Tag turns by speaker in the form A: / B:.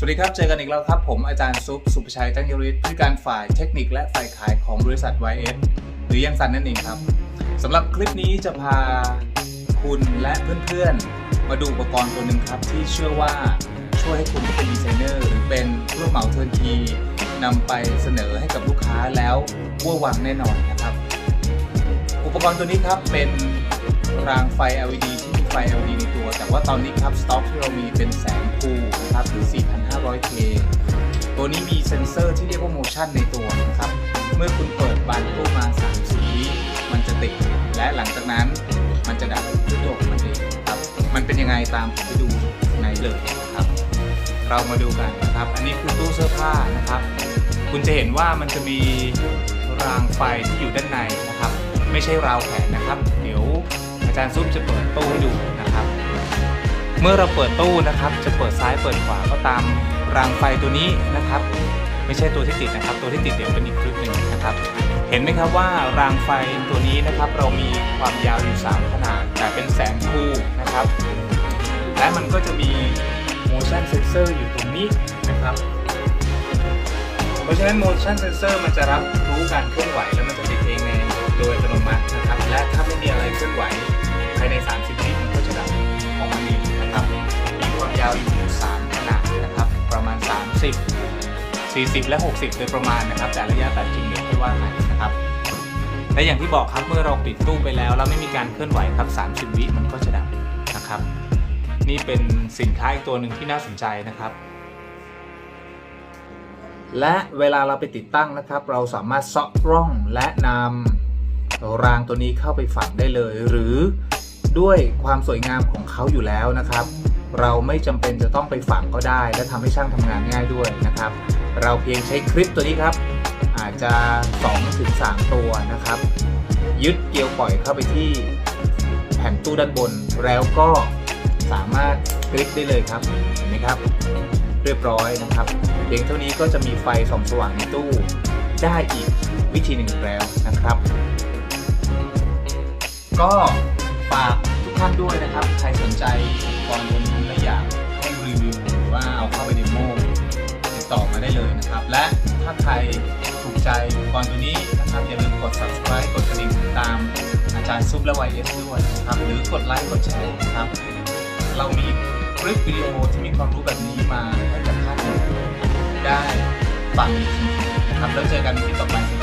A: สวัสดีครับ เจอกันอีกแล้วครับ ผมอาจารย์ซุปสุภชัยตั้งยริศผู้การฝ่ายเทคนิคและฝ่ายขายของบริษัท YS หรือยังซันนั่นเองครับสำหรับคลิปนี้จะพาคุณและเพื่อนๆ มาดูอุปกรณ์ตัวหนึ่งครับ ที่เชื่อว่าช่วยให้คุณเป็นดีไซเนอร์หรือเป็นผู้รับเหมาเทิร์นทีนำไปเสนอให้กับลูกค้าแล้ววัววังแน่นอนนะครับ อุปกรณ์ตัวนี้ครับเป็นรางไฟ LED ที่มีไฟ LED ในตัว แต่ว่าตอนนี้ครับสต็อกที่เรามีเป็นแสงคูนะครับหรือ 4,500K ตัวนี้มีเซ็นเซอร์ที่เรียกว่า motion ในตัวนะครับ เมื่อคุณเปิดบานตู้มา3สีมันจะติด และหลังจากนั้นมันจะดับด้วยตัวของมันเองครับ มันเป็นยังไงตามผมไปดูในเลยนะครับ เรามาดูกันนะครับ อันนี้คือตู้เสื้อผ้านะครับ คุณจะเห็นว่ามันจะมีรางไฟที่อยู่ด้านในนะครับ ไม่ใช่ราวแขนนะครับ เดี๋ยวอาจารย์ซุปจะเปิดตู้ให้ดูนะ เมื่อเราเปิดตู้นะครับ จะเปิดซ้ายเปิดขวาก็ตามรางไฟตัวนี้นะครับ ไม่ใช่ตัวที่ติดนะครับ ตัวที่ติดเดี๋ยวเป็นอีกคลิปหนึ่งนะครับ เห็นไหมครับว่ารางไฟตัวนี้นะครับ เรามีความยาวอยู่ 3 ขนาด แต่เป็นแสงคู่นะครับ และมันก็จะมี motion sensor อยู่ตรงนี้นะครับ เพราะฉะนั้น motion sensor มันจะรับรู้การเคลื่อนไหวแล้วมันจะติดเองในโดยอัตโนมัตินะครับ และถ้าไม่มีอะไรเคลื่อนไหวภายใน 30 60 40 และ 60 โดยประมาณนะครับ แต่ระยะตัดจริงเนี่ยไม่ว่ากันนะครับ และอย่างที่บอกครับเมื่อเราปิดตู้ไปแล้ว แล้วไม่มีการเคลื่อนไหวครับ 30 วิมันก็จะดับนะครับ นี่เป็นสินค้าอีกตัวหนึ่งที่น่าสนใจนะครับ และเวลาเราไปติดตั้งนะครับ เราสามารถเซาะร่องและนำรางตัวนี้เข้าไปฝังได้เลย หรือด้วยความสวยงามของเขาอยู่แล้วนะครับ เราไม่จำเป็นจะต้องไปฝังก็ได้ และทำให้ช่างทำงานง่ายด้วยนะครับ เราเพียงใช้คลิปตัวนี้ครับ อาจจะ2ถึง3ตัวนะครับ ยึดเกลียวปล่อยเข้าไปที่แผ่นตู้ด้านบน แล้วก็สามารถคลิกได้เลยครับเห็นไหมครับ เรียบร้อยนะครับ เพียงเท่านี้ก็จะมีไฟส่องสว่างในตู้ได้อีกวิธีหนึ่งแล้วนะครับ ก็ฝากทุกท่านด้วยนะครับ ใครสนใจ กรณ์ตัวนี้และอยากให้รีวิวหรือว่าเอาเข้าไปเดโมติดต่อมาได้เลยนะครับ และถ้าใครถูกใจอุปกรณ์ตัวนี้นะครับอย่าลืมกด subscribe กดกระดิ่งติดตามอาจารย์ซุปและ YS ด้วยนะครับหรือกดไลค์กดแชร์นะครับ เรามีคลิปวิดีโอที่มีความรู้แบบนี้มาให้กับท่านได้ฟังอีนะครับแล้วเจอกันในคลิปต่อไป